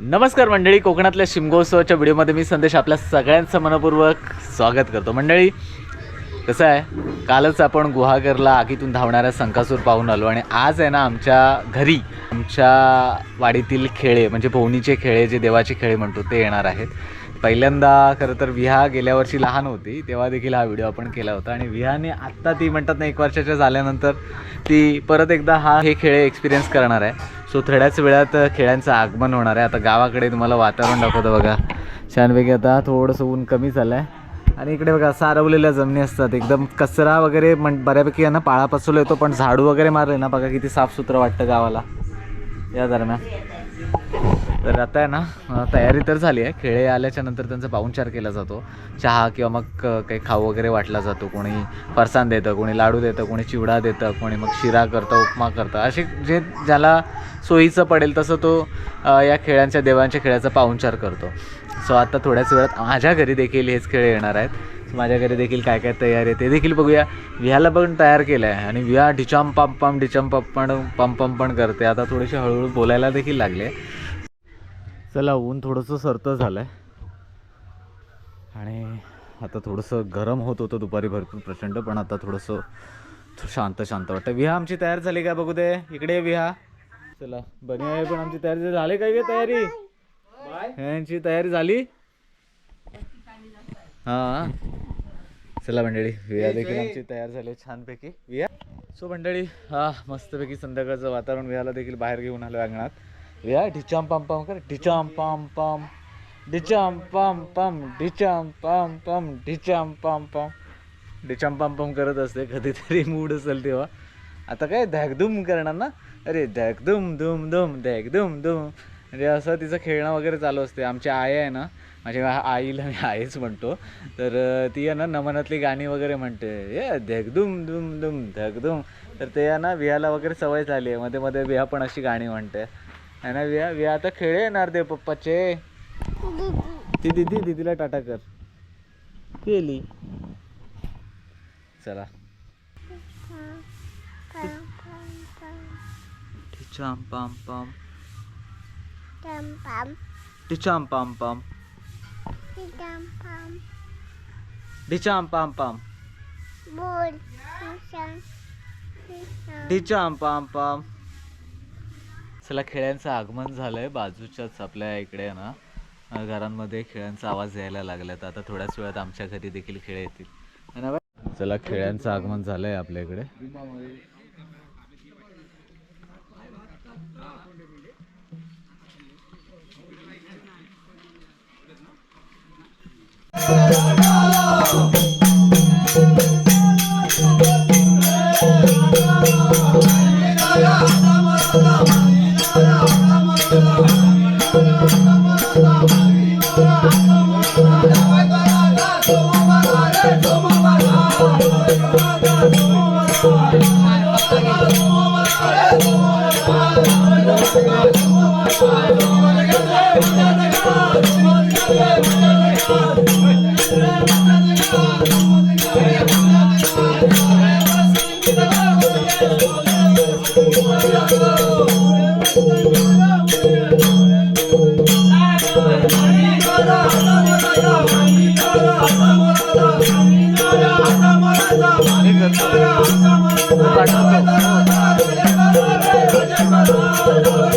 नमस्कार मंडळी कोकणातल्या शिमगोत्सवाच्या व्हिडिओमध्ये मी संदेश आपल्या सगळ्यांचं मनपूर्वक स्वागत करतो. मंडळी कसं आहे? कालच आपण गुहागरला आगीतून धावणाऱ्या संकासूर पाहून आलो आणि आज आहे ना आमच्या घरी आमच्या वाडीतील खेळे म्हणजे पोहणीचे खेळे जे देवाचे खेळे म्हणतो ते येणार आहेत. पहिल्यांदा खरं तर विहा गेल्या वर्षी लहान होती तेव्हा देखील हा व्हिडिओ आपण केला होता आणि विहाने आत्ता ती म्हणतात ना एक वर्षाच्या झाल्यानंतर ती परत एकदा हा हे खेळ एक्सपिरियन्स करणार आहे. सो थोड्याच वेळात खेळांचं आगमन होणार आहे. आता गावाकडे तुम्हाला वातावरण दाखवतं बघा. छानपैकी आता थोडंसं ऊन कमी झालं आहे आणि इकडे बघा सारवलेल्या जमिनी असतात. एकदम कचरा वगैरे म्हण बऱ्यापैकी यांना पाळा पसरलो येतो पण झाडू वगैरे मारले ना बघा किती साफसुथरं वाटतं गावाला. या दरम्यान. तर आता आहे ना तयारी तर झाली आहे. खेळे आल्याच्यानंतर त्यांचा पाहुणचार केला जातो. चहा किंवा मग काही खाऊ वगैरे वाटला जातो. कोणी फरसाण देतं कोणी लाडू देतं कोणी चिवडा देतं कोणी मग शिरा करतं उपमा करतं. असे जे ज्याला सोयीचं पडेल तसं तो या खेळांच्या देवांच्या खेळाचा पाहुणचार करतो. सो आता थोड्याच वेळात माझ्या घरी देखील हेच खेळ येणार आहेत. माझ्या घरी देखील काय काय तयारी आहे ते देखील बघूया. विहाला पण तयार केलं आहे आणि विहा डिचाम पम पम डिचम पण पम पम पण करते. आता थोडेसे हळूहळू बोलायला देखील लागले. चला ऊन थोडंसं सरतं झालं आहे आणि आता थोडंसं गरम होत होतं दुपारी भरपूर प्रचंड पण आता थोडंसं शांत शांत वाटतं विहा आमची तयार झाली का? बघू दे. इकडे विहा. चला बनी आहे पण आमची तयारी झाली काय गे तयारी? यांची तयारी झाली? हां. चला मंडळी विया देखील आमची तयार झाली छानपैकी. विया. सो मंडळी हा मस्तपैकी संध्याकाळचं वातावरण वियाला देखील बाहेर घेऊन आलो अंगणात. विया ढिचाम पाम पाम कर ढिचाम पाम पाम. डिचाम पाम पाम डिचाम पाम पाम डिचाम पाम पाम. डिचाम पाम पाम करत असते कधीतरी मूड असेल तेव्हा. आता काय धॅकधूम करणार ना? अरे धॅकधूम धूम धूम धॅकधूम धूम म्हणजे असं तिचं खेळणं वगैरे चालू असते. आमची आई आहे ना माझ्या आईला मी आईच म्हणतो. तर ती आहे ना नमनातली गाणी वगैरे म्हणते. ये धॅकधूम धूम धूम धॅकधूम तर ते आहे ना विहाला वगैरे सवय झाली आहे. मध्ये मध्ये विहा पण अशी गाणी म्हणते. आहे ना विहा? विहा आता खेळ येणार दे पप्पाचे. ती दिदी दिदीला टाटा कर. केली. चला. टिचाम पाम पाम टिचाम पाम पाम डिचाम पाम पाम डिचाम पाम पाम चला खेळ्यांचं आगमन झालंय. बाजूच्याच आपल्या इकडे ना घरांमध्ये खेळांचा आवाज यायला लागला तर आता थोड्याच वेळात आमच्या घरी देखील खेळ येतील? चला खेळ्यांचं आगमन झालंय आपल्या इकडे. Bye. Thank you.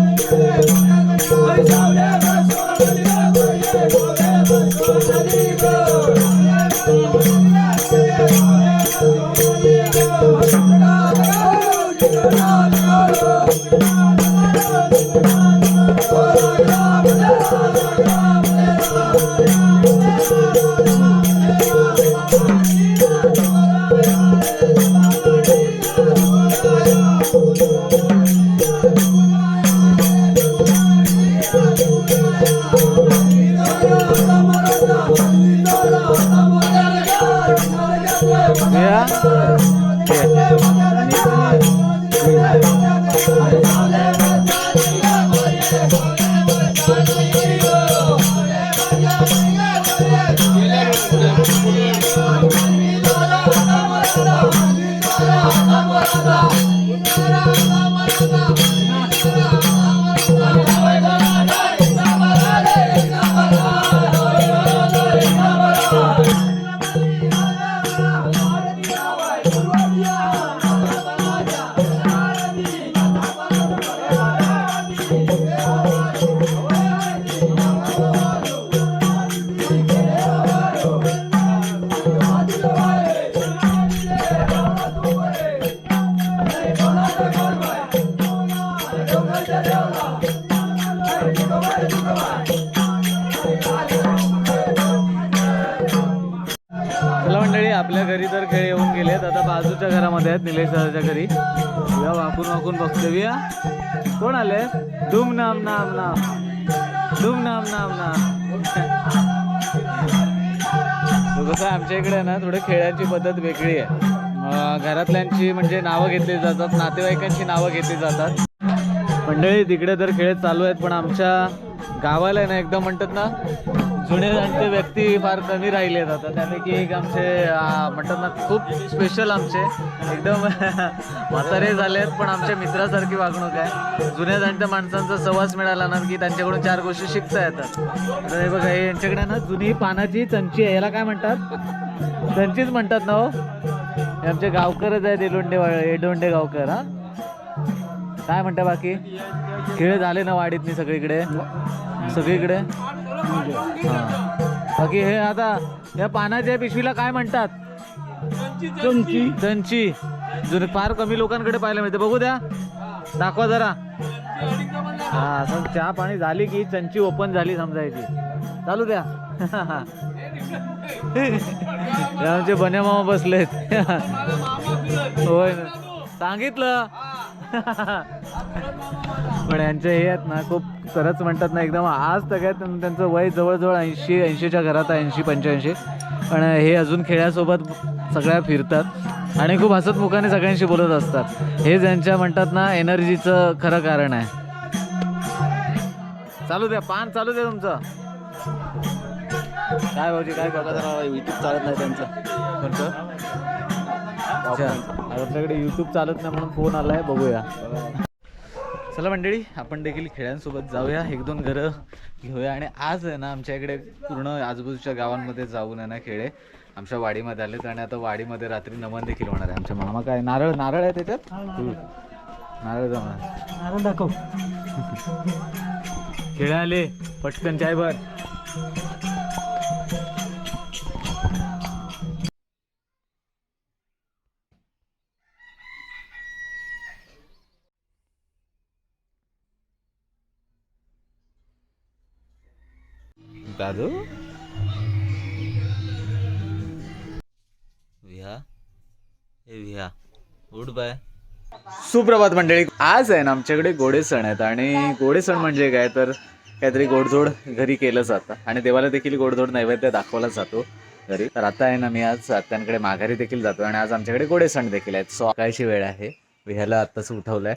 Thank you. आता बाजूच्या घरामध्ये आहेत निलेश दादाच्या घरी. या वाकून वाकून बघतो या कोण आले? धूम नाम नाम नाम. धूम नाम नाम नाम. कसं आहे, आमच्या इकडे ना थोडे खेळाची पद्धत वेगळी आहे. घरातल्यांची म्हणजे नावं घेतली जातात नातेवाईकांची नावं घेतली जातात. मंडळी तिकडे तर खेळ चालू आहेत पण आमच्या गावाला ना एकदम म्हणतात ना जुने जाणते व्यक्ती फार कमी राहिले आहेत आता. त्यापैकी एक आमचे म्हणतात ना खूप स्पेशल आमचे. एकदम म्हातारे झाले आहेत पण आमच्या मित्रासारखी वागणूक आहे. जुन्या जाणत्या माणसांचा सहवास मिळाला ना की त्यांच्याकडून चार गोष्टी शिकता येतात. तर हे बघा हे यांच्याकडे ना जुनी पानाची चंची आहे. याला काय म्हणतात? चंचीच म्हणतात ना हो. हे आमचे गावकरच आहेत एलोंडे एडोंडे गावकर हा. काय म्हणता बाकी? खेळ झाले ना वाडीतनी सगळीकडे? सगळीकडे? हा. बाकी हे आता या पानाच्या पिशवीला काय म्हणतात? दंची जुने फार कमी लोकांकडे पाहायला मिळते. बघू द्या. दाखवा जरा. हा आता चहा पाणी झाली की चंची ओपन झाली समजायची. चालू द्या. आमचे बन्या मामा बसलेत. होय ना. सांगितलं. पण यांचे हे आहेत ना खूप खरंच म्हणतात ना एकदम आज सगळ्यात त्यां- त्यांचं वय जवळजवळ ऐंशी ऐंशीच्या घरात आहे ऐंशी पंच्याऐंशी. पण हे अजून खेळासोबत सगळ्या फिरतात आणि खूप हसत मुखाने सगळ्यांशी बोलत असतात. हे ज्यांच्या म्हणतात ना एनर्जीचं खरं कारण आहे. चालू द्या पान चालू द्या तुमचं. काय भाऊजी काय बघा युट्यूब चालत नाही त्यांचं? कोणतं? अच्छा. आपल्याकडे यूट्यूब चालत नाही म्हणून फोन आलाय बघूया. चला मंडळी आपण देखील खेळ्यांसोबत जाऊया. एक दोन घरं घेऊया आणि आज आहे ना आमच्या इकडे पूर्ण आजूबाजूच्या गावांमध्ये जाऊन आहे ना खेळे आमच्या वाडीमध्ये आलेत आणि आता वाडीमध्ये रात्री नमन देखील होणार आहे. आमच्या मामा काय नारळ नारळ आहे त्याच्यात? नारळ. जमा नारळ दाखव. खेळ आले पटकन चाय दादू? विहा. ए विहा. उठ बाय. सुप्रभात मंडळी. आज आहे ना आमच्याकडे गोडे सण आहेत आणि गोडे सण म्हणजे काय? तर काहीतरी गोडधोड घरी केलं जातं आणि देवाला देखील गोडधोड नैवेद्य दाखवला जातो घरी. तर आता आहे ना मी आज आत्यांकडे माघारी देखील जातो आणि आज आमच्याकडे गोडे सण देखील आहेत. सकाळची वेळ आहे. विह्याला आत्ताच उठवलंय.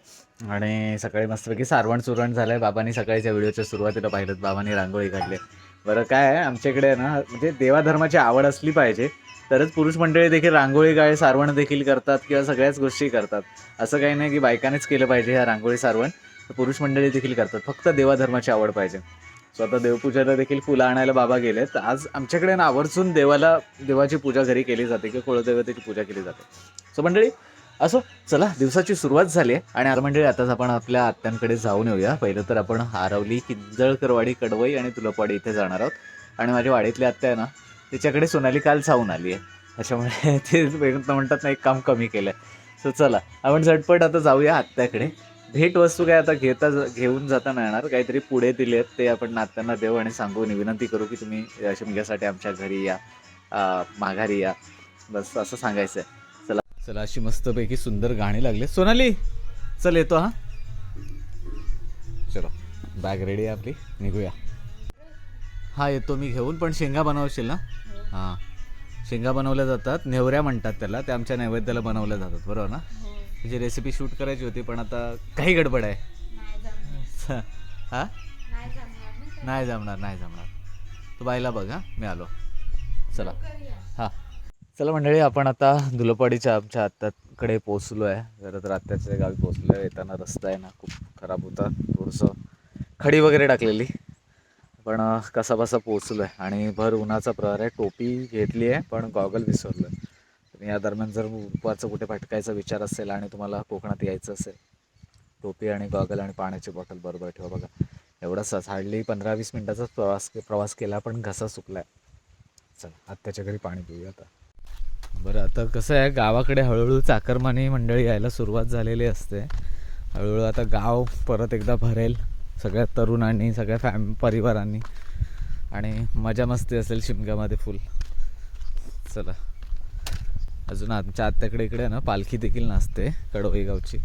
आणि सकाळी मस्तपैकी सारवण सुरवण झालंय. बाबांनी सकाळीच्या व्हिडिओच्या सुरुवातीला पाहिलं बाबांनी रांगोळी काढली. बरं काय आहे? आमच्याकडे ना म्हणजे देवाधर्माची आवड असली पाहिजे. तरच पुरुष मंडळी देखील रांगोळी गाळे सारवण देखील करतात किंवा सगळ्याच गोष्टी करतात. असं काही नाही की बायकानेच केलं पाहिजे ह्या रांगोळी सारवण. तर पुरुष मंडळी देखील करतात. फक्त देवाधर्माची आवड पाहिजे. स्वतः देवपूजेला देखील फुलं आणायला बाबा गेले तर आज आमच्याकडे ना आवर्जून देवाला देवाची पूजा घरी केली जाते किंवा कुळदेवतेची पूजा केली जाते. सो मंडळी असो चला दिवसाची सुरुवात झाली आहे. आणि आता मंडळी आताच आपण आपल्या आत्यांकडे जाऊन येऊया. पहिलं तर आपण हारवली किंजळकरवाडी कडवई आणि तुलपवाडी इथे जाणार आहोत. आणि माझ्या वाडीतली आत्या आहे ना तिच्याकडे सोनाली काल जाऊन आली आहे. त्याच्यामुळे ते म्हणतात ना एक काम कमी केलं आहे सो चला आपण झटपट आता जाऊया आत्याकडे. भेटवस्तू काय आता घेता घेऊन जाता येणार. काहीतरी पुढे दिले आहेत ते आपण नात्यांना देऊ आणि सांगू आणि विनंती करू की तुम्ही शिमग्यासाठी आमच्या घरी या माघारी या. बस असं सांगायचं आहे चला अशी मस्तपैकी सुंदर गाणी लागले. सोनाली चल येतो हा. चलो बॅग रेडी आहे आपली. निघूया. हा येतो मी घेऊन पण शेंगा बनवशील ना? हां. शेंगा बनवल्या जातात नेवऱ्या म्हणतात त्याला. ते आमच्या नैवेद्याला बनवल्या जातात बरोबर ना? त्याची रेसिपी शूट करायची होती पण आता काही गडबड आहे. हा? नाही जमणार नाही जमणार तू बाईला बघ हा. मी आलो. चला. हां. चला मंडळी आपण आता धुलपाडीच्या आमच्या आत्याकडे पोचलो आहे जरा तर आत्याच्या गावी पोचलो आहे येताना रस्ता आहे ना खूप खराब होता. थोडंसं खडी वगैरे टाकलेली. पण कसा बसा पोचलो आहे आणि भर उन्हाचा प्रहार आहे. टोपी घेतली आहे पण गॉगल विसरलो आहे तर या दरम्यान जर उपाचं कुठे भटकायचा विचार असेल आणि तुम्हाला कोकणात यायचं असेल टोपी आणि गॉगल आणि पाण्याची बॉटल बरोबर ठेवा बघा. एवढाच हार्डली पंधरा वीस मिनटाचाच प्रवास प्रवास केला पण घसा सुकला आहे चला आत्याच्या घरी पाणी पिऊया आता. बरं आता कसं आहे गावाकडे हळूहळू चाकरमानी मंडळी यायला सुरुवात झालेली असते. हळूहळू आता गाव परत एकदा भरेल सगळ्या तरुणांनी सगळ्या फॅम परिवारांनी. आणि मजा मस्ती असेल शिमग्यामध्ये फुल. चला. अजून आमच्या आत्याकडे इकडे ना पालखी देखील नाचते कडवई गावची.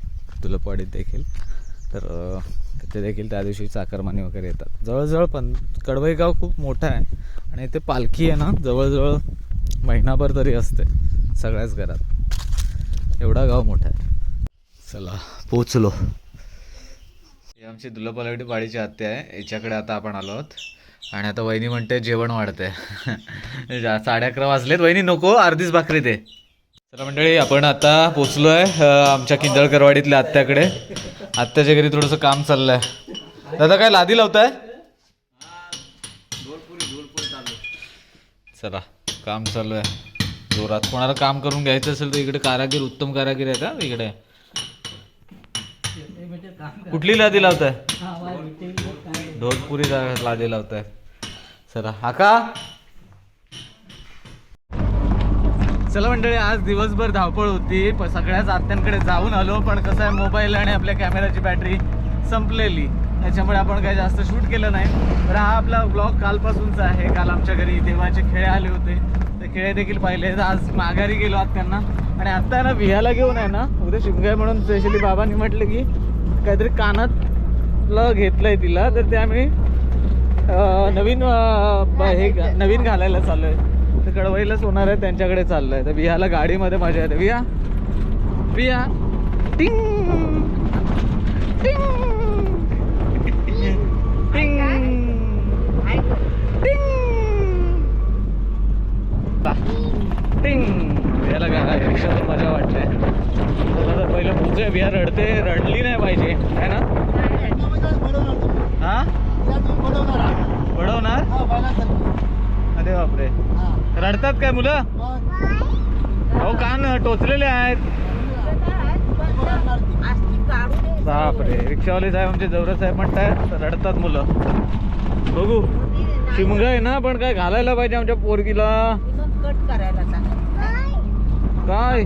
तुलपवाडीत देखील. तर तिथे देखील त्या दिवशी चाकरमानी वगैरे येतात. जवळजवळ पण कडवई गाव खूप मोठं आहे. आणि ते पालखी आहे ना जवळजवळ महिनाभर तरी असते सगळ्याच घरात. एवढा गाव मोठा आहे. चला पोचलो ही आमची दुलपलावडी वाडीची आत्या आहे. याच्याकडे आता आपण आलो आहोत. आणि आता वहिनी म्हणते जेवण वाढते साडे अकरा वाजलेत. वहिनी नको अर्धीच भाकरी ते चला मंडळी आपण आता पोचलो आहे आमच्या किंजळकरवाडीतल्या आत्याकडे. आत्याच्या घरी थोडंसं काम चाललं आहे दादा काय लादी लावताय? चला. काम चालू आहे. जोरात कोणाला काम करून घ्यायचं असेल तर इकडे कारागीर उत्तम कारागीर आहे का इकडे. कुठली लादी लावताय? ढोलपुरी लादी लावताय. चला आका? चला मंडळी आज दिवसभर धावपळ होती. पण सगळ्याच आत्यांकडे जाऊन आलो पण कसं आहे मोबाईल आणि आपल्या कॅमेराची बॅटरी संपलेली. त्याच्यामुळे आपण काही जास्त शूट केलं नाही. तर हा आपला ब्लॉग कालपासूनचा आहे. काल आमच्या घरी देवाचे खेळ आले होते. ते खेळ देखील पाहिले. तर आज माघारी गेलो आत्यांना. आणि आत्ता ना विहायला घेऊन आहे ना उद्या शिमगाय म्हणून स्पेशली बाबांनी म्हटलं की काहीतरी कानातलं घेतलंय तिला. तर ते आम्ही नवीन हे नवीन घालायला चाललोय. तर कळवाईलाच होणार आहे त्यांच्याकडे चाललंय. तर विहाला गाडीमध्ये मजा येते. विहा. टिंग टिंग. टिंग. टिंग टिंग. याला काय तर मजा वाटते. चला तर पहिलं पोहोचूया बिया रडते रडली नाही पाहिजे. है ना? हा? अरे बापरे. रडतात काय मुलं? अहो कान टोचलेले आहेत? बापरे. रिक्षावाले साहेब आमचे जवळ साहेब म्हणतायत रडतात मुलं. बघू. शिमगा आहे ना पण काय घालायला पाहिजे आमच्या पोरगीला? काय?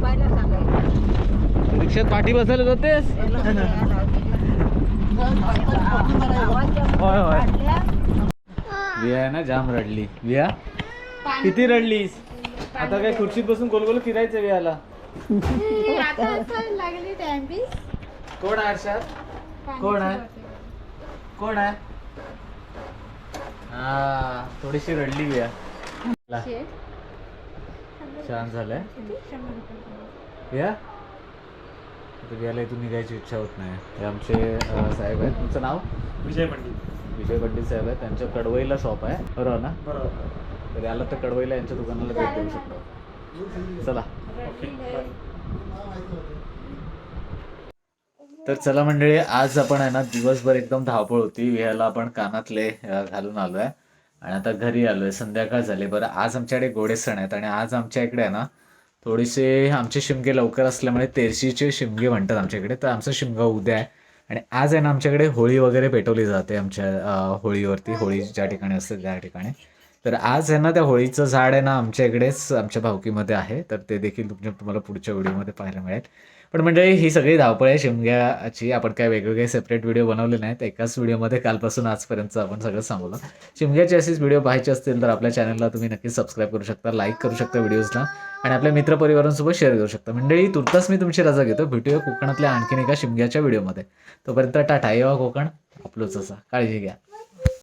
रिक्षात पाठी बसायला जातेस होय होय. विया आहे ना जाम रडली. विया किती रडलीस? आता काय खुर्चीत बसून गोल गोल फिरायचं वियाला. कोण आहे अर्षाद कोण आहे? कोण आहे? हा थोडीशी रडली विया. छान झालंय. विया आता वियाला इथून निघायची इच्छा होत नाही. हे आमचे साहेब आहेत. तुमचं नाव? विजय पंडित. विजय पंडित साहेब आहेत. त्यांच्या कडवईला शॉप आहे. बरोबर ना? बरोबर. तर याला तर कडवईला यांच्या दुकानाला भेट देऊ शकतो. चला. तर चला मंडळी आज आपण आहे ना दिवसभर एकदम धावपळ होती. विहायला आपण कानातले घालून आलोय. आणि आता घरी आलोय संध्याकाळ झाली. बरं आज आमच्याकडे गोडे सण आहेत आणि आज आमच्या इकडे आहे ना थोडेसे आमचे शिमगे लवकर असल्यामुळे तेरशीचे शिमगे म्हणतात आमच्या इकडे. तर आमचा शिमगा उद्या आहे. आणि आज आहे ना आमच्याकडे होळी वगैरे पेटवली जाते आमच्या होळीवरती. होळी ज्या ठिकाणी असते त्या ठिकाणी. तर आज आहे ना त्या होळीचं झाड आहे ना आमच्या इकडेच आमच्या भावकीमध्ये आहे. तर ते देखील तुमच्या तुम्हाला पुढच्या व्हिडिओमध्ये पाहायला मिळेल. पण म्हणजे ही सगळी धावपळ आहे शिमग्याची. आपण काय वेगवेगळे सेपरेट व्हिडिओ बनवले नाहीत. एकाच व्हिडिओमध्ये कालपासून आजपर्यंत आपण सगळं सांगू शिमग्याचे असेच व्हिडिओ पाहायचे असतील तर आपल्या चॅनलला तुम्ही नक्कीच सबस्क्राईब करू शकता लाईक करू शकता व्हिडिओजला आणि आपल्या मित्रपरिवारांसोबत शेअर करू शकता. म्हणजे मंडळी तुर्तास मी तुमची रजा घेतो. भेटूया कोकणातल्या आणखीन एका शिमग्याच्या व्हिडिओमध्ये तोपर्यंत टाटा. येवा कोकण आपलोच असा. काळजी घ्या.